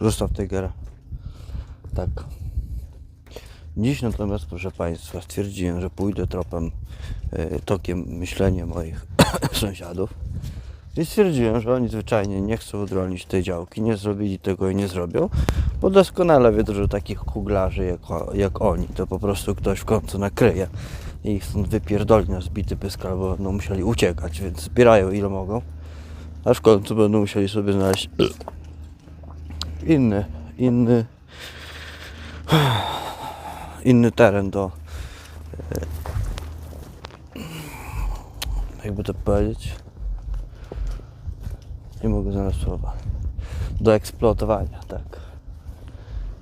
Zostaw Tigera. Tak. Dziś natomiast, proszę Państwa, stwierdziłem, że pójdę tropem, e, tokiem myślenia moich sąsiadów. I stwierdziłem, że oni zwyczajnie nie chcą odrolnić tej działki, nie zrobili tego i nie zrobią, bo doskonale wiedzą, że takich kuglarzy jak, jak oni, to po prostu ktoś w końcu nakryje i ich stąd wypierdoli na zbity pysk, albo będą musieli uciekać, więc zbierają ile mogą, aż w końcu będą musieli sobie znaleźć inny, inny, inny teren do, e, jakby to powiedzieć, nie mogę znaleźć słowa, do eksploatowania, tak,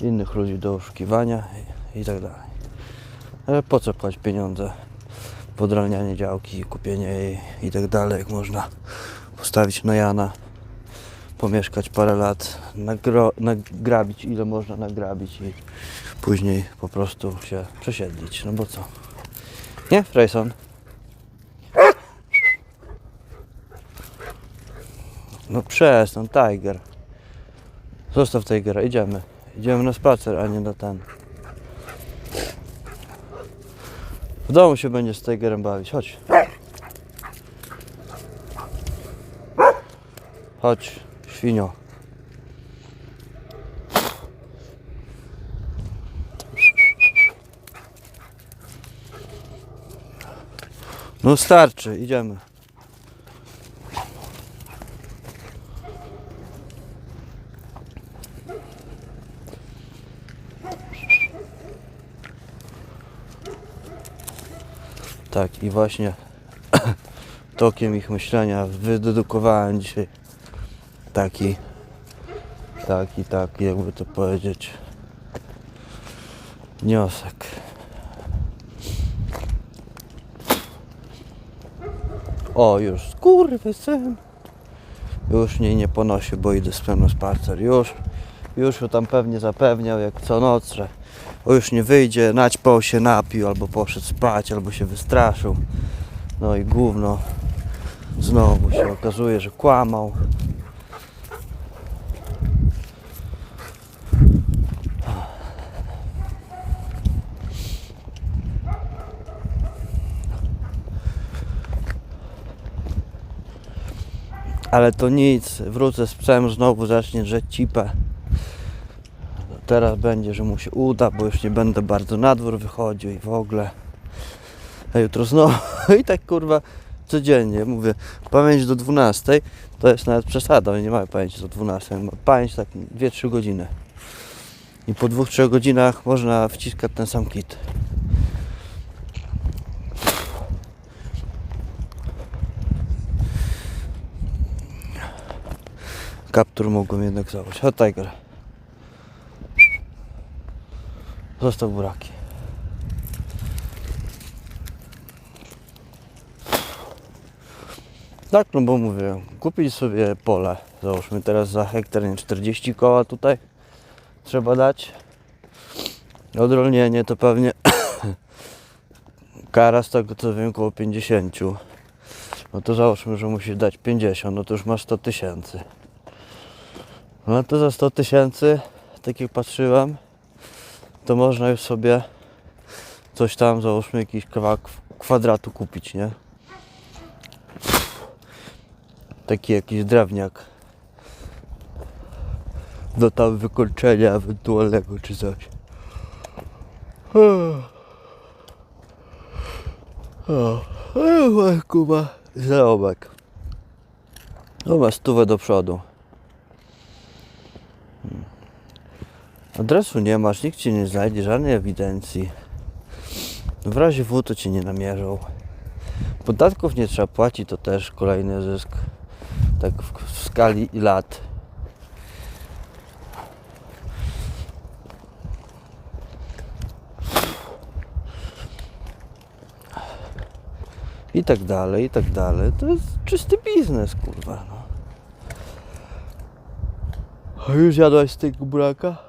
innych ludzi do oszukiwania i, i tak dalej. Ale po co płacić pieniądze, podralnianie działki, kupienie jej i tak dalej, jak można postawić na Jana, pomieszkać parę lat, nagro, nagrabić ile można nagrabić i później po prostu się przesiedlić. No bo co? Nie, Freyson? No przestań, Tiger. Zostaw Tigera, idziemy. Idziemy na spacer, a nie na ten. W domu się będzie z Tigerem bawić, chodź. Chodź, świnio. No starczy, idziemy. Tak, i właśnie tokiem ich myślenia wydedukowałem dzisiaj taki, taki, taki, jakby to powiedzieć, wniosek. O, już kurwy syn. Już mnie nie ponosi, bo idę z pełną spacer. Już, już tam pewnie zapewniał, jak co noc, że o już nie wyjdzie, naćpał się, napił, albo poszedł spać, albo się wystraszył. No i gówno. Znowu się okazuje, że kłamał. Ale to nic, wrócę z psem, znowu zacznie drzeć cipę. Teraz będzie, że mu się uda, bo już nie będę bardzo na dwór wychodził i w ogóle. A jutro znowu i tak kurwa codziennie mówię, pamięć do 12 to jest nawet przesada, nie mają pamięci do 12, ma pamięć tak 2-3 godziny. I po 2-3 godzinach można wciskać ten sam kit. Kaptur mogłem jednak założyć. O Tiger. Zostaw buraki. Tak, no bo mówię, kupić sobie pole, załóżmy teraz za hektar, nie 40 koła tutaj trzeba dać. Odrolnienie to pewnie kara z tego co wiem około 50. No to załóżmy, że musi dać 50, no to już masz 100 tysięcy. No to za 100 tysięcy, tak jak patrzyłem, to można już sobie coś tam, załóżmy jakiś kawałek kwadratu kupić, nie? Taki jakiś drewniak do tam wykończenia ewentualnego czy coś. O, o, Kuba, zarobek. No ma stówę do przodu. Adresu nie masz, nikt ci nie znajdzie, żadnej ewidencji. W razie W to cię nie namierzą. Podatków nie trzeba płacić, to też kolejny zysk. Tak w, skali lat. I tak dalej, i tak dalej. To jest czysty biznes, kurwa. No. A już jadłaś z tego buraka?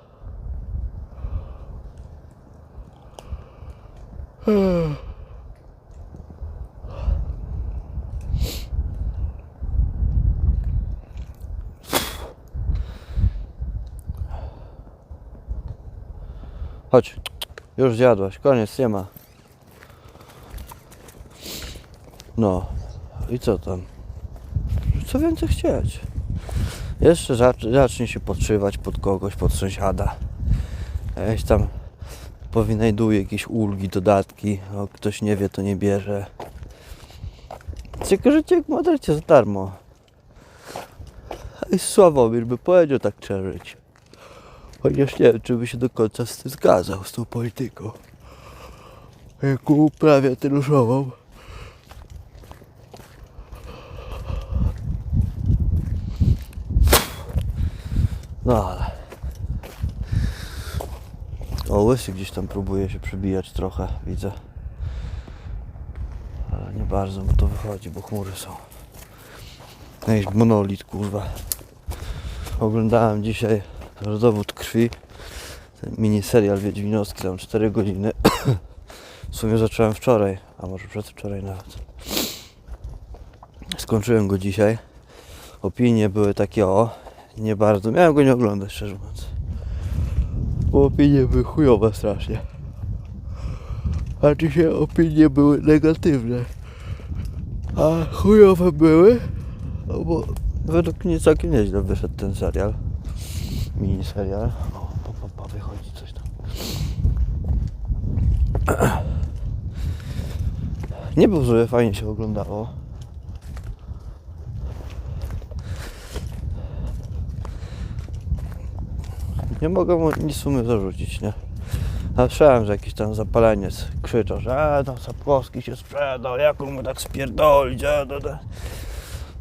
Chodź. Już zjadłaś. Koniec, nie ma. No. I co tam? Co więcej chcieć? Jeszcze zacz- zacznie się podszywać pod kogoś, pod sąsiada. Jaś tam powynajduje jakieś ulgi, dodatki. O, ktoś nie wie, to nie bierze. Życie jak Madrycie za darmo. I Sławomir by powiedział tak trzeba. Chociaż nie wiem, czy by się do końca z tym zgadzał, z tą polityką. Jaką uprawia różową. No ale... O, łysy gdzieś tam próbuje się przebijać trochę, widzę. Ale nie bardzo mu to wychodzi, bo chmury są. Jakiś monolit, kurwa. Oglądałem dzisiaj Rodowód krwi. Ten miniserial wiedźminowski, tam 4 godziny. W sumie zacząłem wczoraj, a może przedwczoraj nawet. Skończyłem go dzisiaj. Opinie były takie o, nie bardzo. Miałem go nie oglądać, szczerze mówiąc. Bo opinie były chujowe strasznie. A dzisiaj opinie były negatywne. A chujowe były, no bo według mnie całkiem nieźle wyszedł ten serial. Miniserial. O, pa, pa, pa, wychodzi coś tam. Nie był zły, fajnie się oglądało. Nie mogę mu nic sumie zarzucić, nie? A słyszałem, że jakiś tam zapaleniec krzyczał, że a, tam Sapkowski się sprzedał, jak on mu tak spierdolić, a, da, da.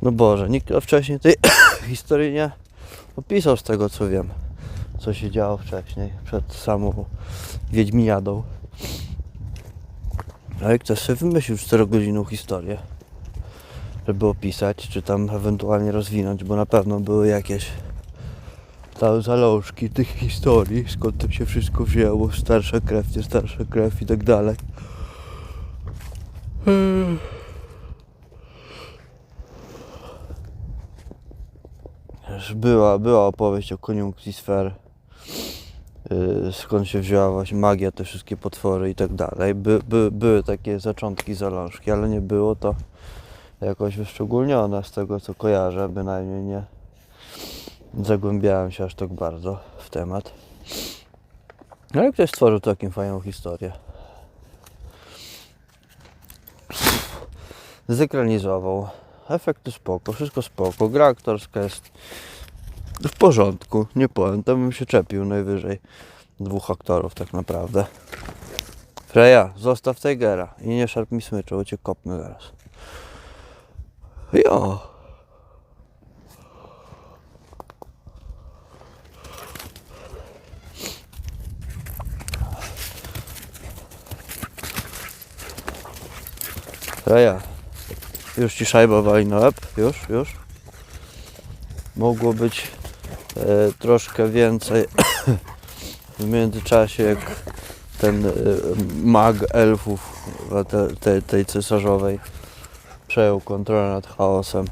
No Boże, nikt wcześniej tej historii nie opisał z tego co wiem, co się działo wcześniej, przed samą Wiedźminiadą. Ale ktoś sobie wymyślił 4-godzinną historię, żeby opisać, czy tam ewentualnie rozwinąć, bo na pewno były jakieś tam zalążki tych historii, skąd to się wszystko wzięło, starsza krew, nie starsza krew i tak dalej. Była, była opowieść o koniunkcji sfer, yy, skąd się wzięła właśnie magia, te wszystkie potwory i tak dalej. By, by, były takie zaczątki zalążki, ale nie było to jakoś wyszczególnione z tego co kojarzę, bynajmniej nie zagłębiałem się aż tak bardzo w temat. Ale ktoś stworzył taką fajną historię. Zekranizował. Efekty spoko, wszystko spoko. Gra aktorska jest w porządku. Nie powiem, to bym się czepił najwyżej dwóch aktorów tak naprawdę. Freja, zostaw Tigera i nie szarp mi smycza, bo cię kopnę zaraz. Jo. Freja, już ci szajba wali na łeb? Już, już? Mogło być e, troszkę więcej w międzyczasie, jak ten e, mag elfów te, te, tej cesarzowej przejął kontrolę nad chaosem.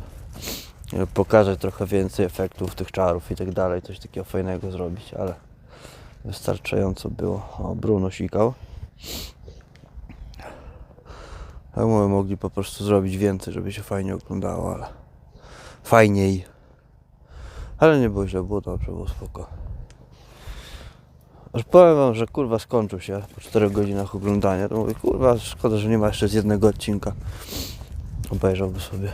E, Pokazać trochę więcej efektów tych czarów i tak dalej, coś takiego fajnego zrobić, ale wystarczająco było. O, Bruno sikał. Mówię, mogli po prostu zrobić więcej, żeby się fajnie oglądało, ale fajniej. Ale nie było źle, było dobrze, było spoko. Aż powiem wam, że kurwa skończył się po 4 godzinach oglądania. To mówię, kurwa, szkoda, że nie ma jeszcze z jednego odcinka. Obejrzałby sobie.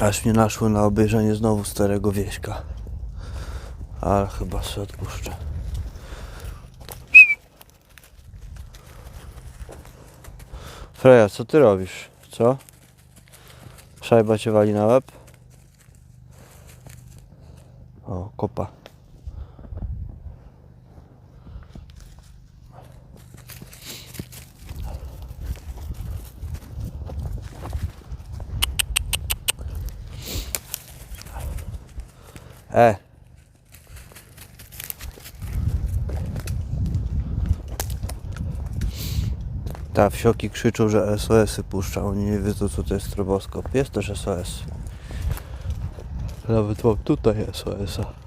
Aż mnie naszło na obejrzenie znowu starego wieśka. Ale chyba sobie odpuszczę. Freja, co ty robisz? Co? Szajba cię wali na łeb? O, kopa. E. Ta wsioki krzyczą, że SOS-y puszczą. Oni nie wiedzą co to jest stroboskop. Jest też SOS. Nawet mam tutaj SOS-a.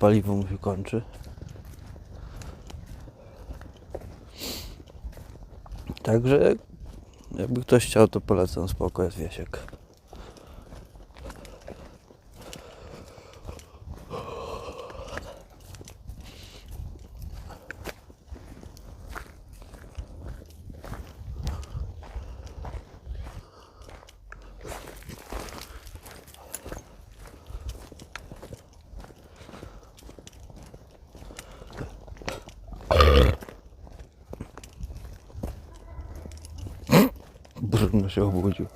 Paliwo mu się kończy. Także jakby ktoś chciał, to polecam spoko jest Wiesiek. Brudno się obudził.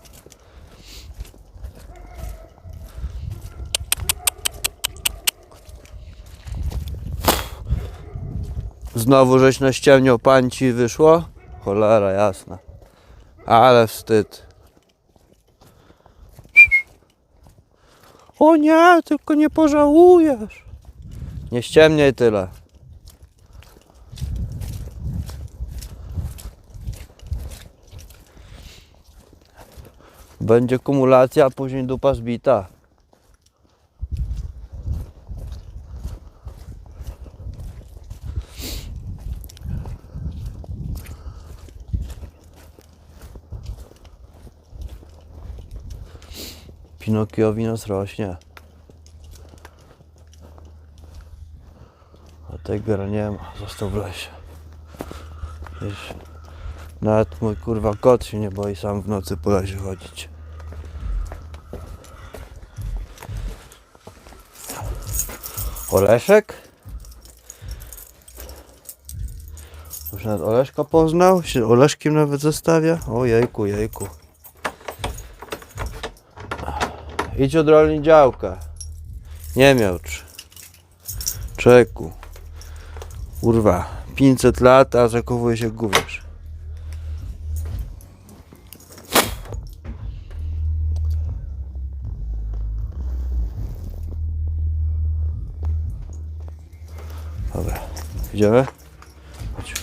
Znowu żeś na ściemnią pań ci wyszło? Cholera jasna. Ale wstyd. O nie, tylko nie pożałujesz. Nie ściemniaj tyle. Będzie kumulacja, a później dupa zbita. Pinokiowi nas rośnie. A tego nie ma, został w lesie. Wiesz, nawet mój kurwa kot się nie boi sam w nocy po lesie chodzić. Oleszek? Już nawet Oleszka poznał? Się Oleszkiem nawet zestawia? O jejku, jejku. Idź odrolnij działkę. Nie miałcz. Czeku. Kurwa. 500 lat, a zachowuje się gówniarz. Dobra. Idziemy? Chodź.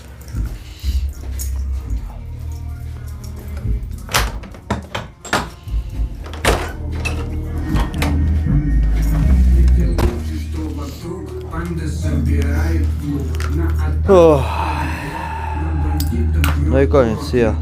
No i koniec, ja.